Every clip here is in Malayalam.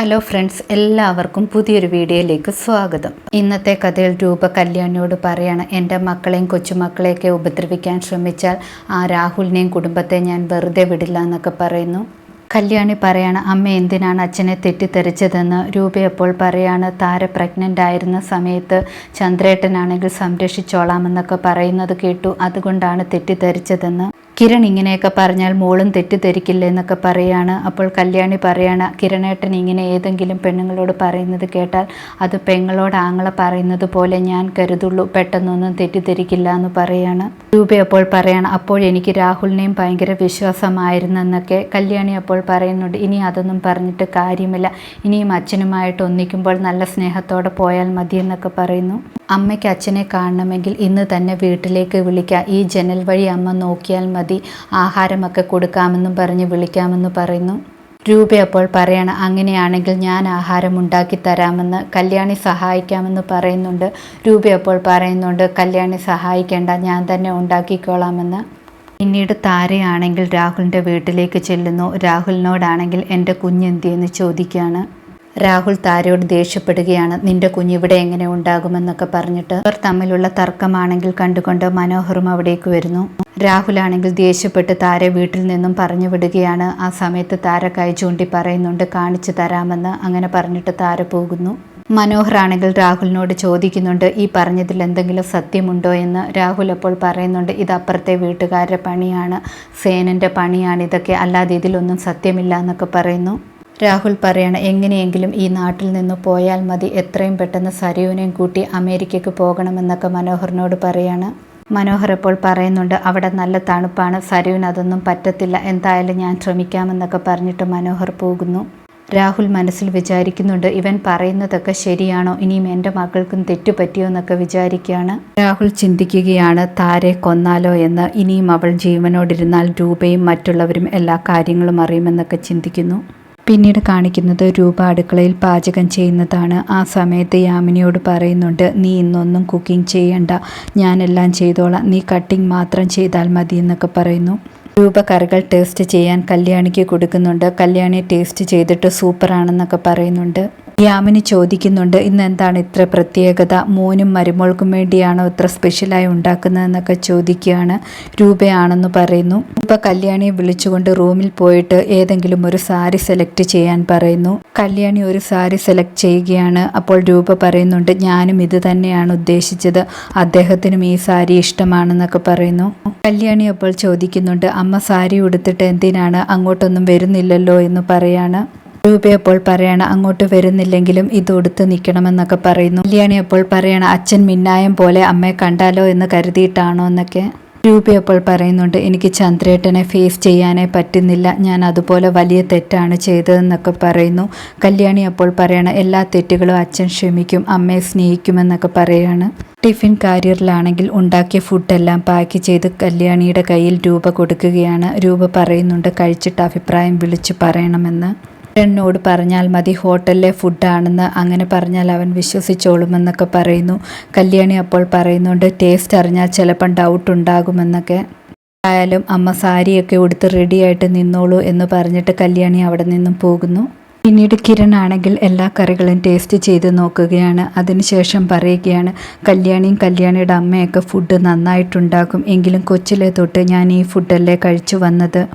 ഹലോ ഫ്രണ്ട്സ് എല്ലാവർക്കും പുതിയൊരു വീഡിയോയിലേക്ക് സ്വാഗതം. ഇന്നത്തെ കഥയിൽ രൂപ കല്യാണിയോട് പറയാണ് എന്റെ മക്കളെയും കൊച്ചുമക്കളെയൊക്കെ ഉപദ്രവിക്കാൻ ശ്രമിച്ചാൽ ആ രാഹുലിനെയും കുടുംബത്തെ ഞാൻ വെറുതെ വിടില്ല എന്നൊക്കെ പറയുന്നു. കല്യാണി പറയാണ് അമ്മ എന്തിനാണ് അച്ഛനെ തെറ്റിദ്ധരിച്ചതെന്ന്? രൂപയപ്പോൾ പറയാണ് താര പ്രഗ്നന്റ് ആയിരുന്ന സമയത്ത് ചന്ദ്രേട്ടനാണെങ്കിൽ സംരക്ഷിച്ചോളാമെന്നൊക്കെ പറയുന്നത് കേട്ടു. അതുകൊണ്ടാണ് തെറ്റിദ്ധരിച്ചതെന്ന്. കിരൺ ഇങ്ങനെയൊക്കെ പറഞ്ഞാൽ മോളും തെറ്റിദ്ധരിക്കില്ല എന്നൊക്കെ പറയാണ്. അപ്പോൾ കല്യാണി പറയാണ് കിരണേട്ടൻ ഇങ്ങനെ ഏതെങ്കിലും പെണ്ണുങ്ങളോട് പറയുന്നത് കേട്ടാൽ അത് പെങ്ങളോട് ആങ്ങളെ പറയുന്നത് പോലെ ഞാൻ കരുതുള്ളൂ. പെട്ടെന്നൊന്നും തെറ്റിദ്ധരിക്കില്ല എന്ന് പറയാണ്. രൂപ അപ്പോൾ പറയാണ് അപ്പോൾ എനിക്ക് രാഹുലിനെയും ഭയങ്കര വിശ്വാസമായിരുന്നെന്നൊക്കെ കല്യാണി അപ്പോൾ പറയുന്നുണ്ട്. ഇനി അതൊന്നും പറഞ്ഞിട്ട് കാര്യമില്ല. ഇനിയും അച്ഛനുമായിട്ട് ഒന്നിക്കുമ്പോൾ നല്ല സ്നേഹത്തോടെ പോയാൽ മതി എന്നൊക്കെ പറയുന്നു. അമ്മയ്ക്ക് അച്ഛനെ കാണണമെങ്കിൽ ഇന്ന് തന്നെ വീട്ടിലേക്ക് വിളിക്കാം. ഈ ജനൽ വഴി അമ്മ നോക്കിയാൽ മതി. ആഹാരമൊക്കെ കൊടുക്കാമെന്നും പറഞ്ഞ് വിളിക്കാമെന്ന് പറയുന്നു. രൂപ അപ്പോൾ പറയണം. അങ്ങനെയാണെങ്കിൽ ഞാൻ ആഹാരം ഉണ്ടാക്കി തരാമെന്ന് കല്യാണി സഹായിക്കാമെന്ന് പറയുന്നുണ്ട്. രൂപ അപ്പോൾ പറയുന്നുണ്ട് കല്യാണി സഹായിക്കേണ്ട ഞാൻ തന്നെ ഉണ്ടാക്കിക്കോളാമെന്ന്. പിന്നീട് താരയാണെങ്കിൽ രാഹുലിന്റെ വീട്ടിലേക്ക് ചെല്ലുന്നു. രാഹുലിനോടാണെങ്കിൽ എന്റെ കുഞ്ഞെന്തിയെന്ന് ചോദിക്കുകയാണ്. രാഹുൽ താരയോട് ദേഷ്യപ്പെടുകയാണ്. നിന്റെ കുഞ്ഞ് ഇവിടെ എങ്ങനെ ഉണ്ടാകുമെന്നൊക്കെ പറഞ്ഞിട്ട് അവർ തമ്മിലുള്ള തർക്കമാണെങ്കിൽ കണ്ടുകൊണ്ട് മനോഹറും അവിടേക്ക് വരുന്നു. രാഹുലാണെങ്കിൽ ദേഷ്യപ്പെട്ട് താര വീട്ടിൽ നിന്നും പറഞ്ഞു വിടുകയാണ്. ആ സമയത്ത് താര കൈ ചൂണ്ടി പറയുന്നുണ്ട് കാണിച്ചു തരാമെന്ന് അങ്ങനെ പറഞ്ഞിട്ട് താര പോകുന്നു. മനോഹർ ആണെങ്കിൽ രാഹുലിനോട് ചോദിക്കുന്നുണ്ട് ഈ പറഞ്ഞതിൽ എന്തെങ്കിലും സത്യമുണ്ടോ? എന്ന് രാഹുൽ അപ്പോൾ പറയുന്നുണ്ട് ഇത് അപ്പുറത്തെ വീട്ടുകാരുടെ പണിയാണ്. സേനന്റെ പണിയാണ് ഇതൊക്കെ. അല്ലാതെ ഇതിലൊന്നും സത്യമില്ല എന്നൊക്കെ പറയുന്നു. രാഹുൽ പറയാണ് എങ്ങനെയെങ്കിലും ഈ നാട്ടിൽ നിന്ന് പോയാൽ മതി. എത്രയും പെട്ടെന്ന് സരയുവിനെയും കൂട്ടി അമേരിക്കയ്ക്ക് പോകണമെന്നൊക്കെ മനോഹറിനോട് പറയാണ്. മനോഹർ ഇപ്പോൾ പറയുന്നുണ്ട് അവിടെ നല്ല തണുപ്പാണ്. സരുവിന് അതൊന്നും പറ്റത്തില്ല. എന്തായാലും ഞാൻ ശ്രമിക്കാമെന്നൊക്കെ പറഞ്ഞിട്ട് മനോഹർ പോകുന്നു. രാഹുൽ മനസ്സിൽ വിചാരിക്കുന്നുണ്ട് ഇവൻ പറയുന്നതൊക്കെ ശരിയാണോ? ഇനിയും എന്റെ മകൾക്കും തെറ്റുപറ്റിയോ എന്നൊക്കെ വിചാരിക്കുകയാണ്. രാഹുൽ ചിന്തിക്കുകയാണ് താരെ കൊന്നാലോ എന്ന്. ഇനിയും അവൾ ജീവനോടിരുന്നാൽ രൂപയും മറ്റുള്ളവരും എല്ലാ കാര്യങ്ങളും അറിയുമെന്നൊക്കെ ചിന്തിക്കുന്നു. പിന്നീട് കാണിക്കുന്നത് രൂപ അടുക്കളയിൽ പാചകം ചെയ്യുന്നതാണ്. ആ സമയത്ത് യാമിനിയോട് പറയുന്നുണ്ട് നീ ഇന്നൊന്നും കുക്കിംഗ് ചെയ്യണ്ട. ഞാനെല്ലാം ചെയ്തോളാം. നീ കട്ടിംഗ് മാത്രം ചെയ്താൽ മതി എന്നൊക്കെ പറയുന്നു. രൂപ കറികൾ ടേസ്റ്റ് ചെയ്യാൻ കല്യാണിക്ക് കൊടുക്കുന്നുണ്ട്. കല്യാണി ടേസ്റ്റ് ചെയ്തിട്ട് സൂപ്പറാണെന്നൊക്കെ പറയുന്നുണ്ട്. യാമിനി ചോദിക്കുന്നുണ്ട് ഇന്ന് എന്താണ് ഇത്ര പ്രത്യേകത? മോനും മരുമോൾക്കും വേണ്ടിയാണോ ഇത്ര സ്പെഷ്യലായി ഉണ്ടാക്കുന്നതെന്നൊക്കെ ചോദിക്കുകയാണ് രൂപയാണെന്ന് പറയുന്നു. രൂപ കല്യാണിയെ വിളിച്ചുകൊണ്ട് റൂമിൽ പോയിട്ട് ഏതെങ്കിലും ഒരു സാരി സെലക്ട് ചെയ്യാൻ പറയുന്നു. കല്യാണി ഒരു സാരി സെലക്ട് ചെയ്യുകയാണ്. അപ്പോൾ രൂപ പറയുന്നുണ്ട് ഞാനും ഇത് തന്നെയാണ് ഉദ്ദേശിച്ചത്. അദ്ദേഹത്തിനും ഈ സാരി ഇഷ്ടമാണെന്നൊക്കെ പറയുന്നു. കല്യാണി അപ്പോൾ ചോദിക്കുന്നുണ്ട് അമ്മ സാരി ഉടുത്തിട്ട് എന്തിനാണ്? അങ്ങോട്ടൊന്നും വരുന്നില്ലല്ലോ എന്ന് പറയാണ്. രൂപ അപ്പോൾ പറയണ അങ്ങോട്ട് വരുന്നില്ലെങ്കിലും ഇത് ഉടുത്ത് നിൽക്കണമെന്നൊക്കെ പറയുന്നു. കല്യാണി അപ്പോൾ പറയണ അച്ഛൻ മിന്നായം പോലെ അമ്മയെ കണ്ടാലോ എന്ന് കരുതിയിട്ടാണോ? എന്നൊക്കെ രൂപ അപ്പോൾ പറയുന്നുണ്ട് എനിക്ക് ചന്ദ്രേട്ടനെ ഫേസ് ചെയ്യാനേ പറ്റുന്നില്ല. ഞാൻ അതുപോലെ വലിയ തെറ്റാണ് ചെയ്തതെന്നൊക്കെ പറയുന്നു. കല്യാണി അപ്പോൾ പറയണ എല്ലാ തെറ്റുകളും അച്ഛൻ ക്ഷമിക്കും അമ്മയെ സ്നേഹിക്കുമെന്നൊക്കെ പറയാണ്. ടിഫിൻ കാരിയറിലാണെങ്കിൽ ഉണ്ടാക്കിയ ഫുഡെല്ലാം പാക്ക് ചെയ്ത് കല്യാണിയുടെ കയ്യിൽ രൂപ കൊടുക്കുകയാണ്. രൂപ പറയുന്നുണ്ട് കഴിച്ചിട്ട് അഭിപ്രായം വിളിച്ചു പറയണമെന്ന്. എന്നോട് പറഞ്ഞാൽ മതി ഹോട്ടലിലെ ഫുഡാണെന്ന് അങ്ങനെ പറഞ്ഞാൽ അവൻ വിശ്വസിച്ചോളുമെന്നൊക്കെ പറയുന്നു. കല്യാണി അപ്പോൾ പറയുന്നുണ്ട് ടേസ്റ്റ് അറിഞ്ഞാൽ ചിലപ്പം ഡൗട്ട് ഉണ്ടാകുമെന്നൊക്കെ. ആയാലും അമ്മ സാരിയൊക്കെ ഉടുത്ത് റെഡിയായിട്ട് നിന്നോളൂ എന്ന് പറഞ്ഞിട്ട് കല്യാണി അവിടെ നിന്നും പോകുന്നു. പിന്നീട് കിരൺ ആണെങ്കിൽ എല്ലാ കറികളും ടേസ്റ്റ് ചെയ്ത് നോക്കുകയാണ്. അതിനുശേഷം പറയുകയാണ് കല്യാണിയും കല്യാണിയുടെ അമ്മയൊക്കെ ഫുഡ് നന്നായിട്ടുണ്ടാക്കും. എങ്കിലും കൊച്ചിലെ തൊട്ട് ഞാൻ ഈ ഫുഡല്ലേ കഴിച്ചു വന്നത്?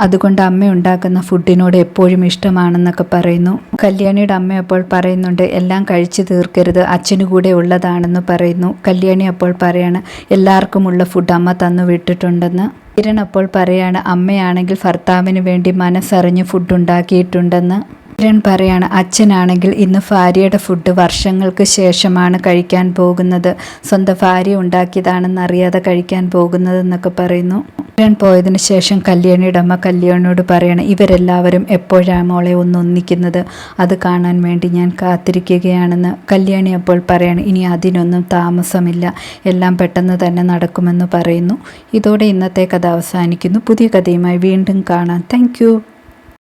അതുകൊണ്ട് അമ്മ ഉണ്ടാക്കുന്ന ഫുഡിനോട് എപ്പോഴും ഇഷ്ടമാണെന്നൊക്കെ പറയുന്നു. കല്യാണിയുടെ അമ്മ അപ്പോൾ പറയുന്നുണ്ട് എല്ലാം കഴിച്ചു തീർക്കരുത് അച്ഛനു കൂടെ ഉള്ളതാണെന്ന് പറയുന്നു. കല്യാണി അപ്പോൾ പറയാണ് എല്ലാവർക്കുമുള്ള ഫുഡ് അമ്മ തന്നു വിട്ടിട്ടുണ്ടെന്ന്. കിരൺ അപ്പോൾ പറയാണ് അമ്മയാണെങ്കിൽ ഭർത്താവിന് വേണ്ടി മനസ്സറിഞ്ഞ് ഫുഡ് ഉണ്ടാക്കിയിട്ടുണ്ടെന്ന്. കിരൺ പറയാണ് അച്ഛനാണെങ്കിൽ ഇന്ന് ഭാര്യയുടെ ഫുഡ് വർഷങ്ങൾക്ക് ശേഷമാണ് കഴിക്കാൻ പോകുന്നത്. സ്വന്തം ഭാര്യ ഉണ്ടാക്കിയതാണെന്ന് അറിയാതെ കഴിക്കാൻ പോകുന്നത് എന്നൊക്കെ പറയുന്നു. കിരൺ പോയതിനു ശേഷം കല്യാണിയുടെ അമ്മ കല്യാണിയോട് പറയണം ഇവരെല്ലാവരും എപ്പോഴാണ് മോളെ ഒന്ന് ഒന്നിക്കുന്നത്? അത് കാണാൻ വേണ്ടി ഞാൻ കാത്തിരിക്കുകയാണെന്ന്. കല്യാണി അപ്പോൾ പറയണം ഇനി അതിനൊന്നും താമസമില്ല. എല്ലാം പെട്ടെന്ന് തന്നെ നടക്കുമെന്ന് പറയുന്നു. ഇതോടെ ഇന്നത്തെ കഥ അവസാനിക്കുന്നു. പുതിയ കഥയുമായി വീണ്ടും കാണാം. താങ്ക്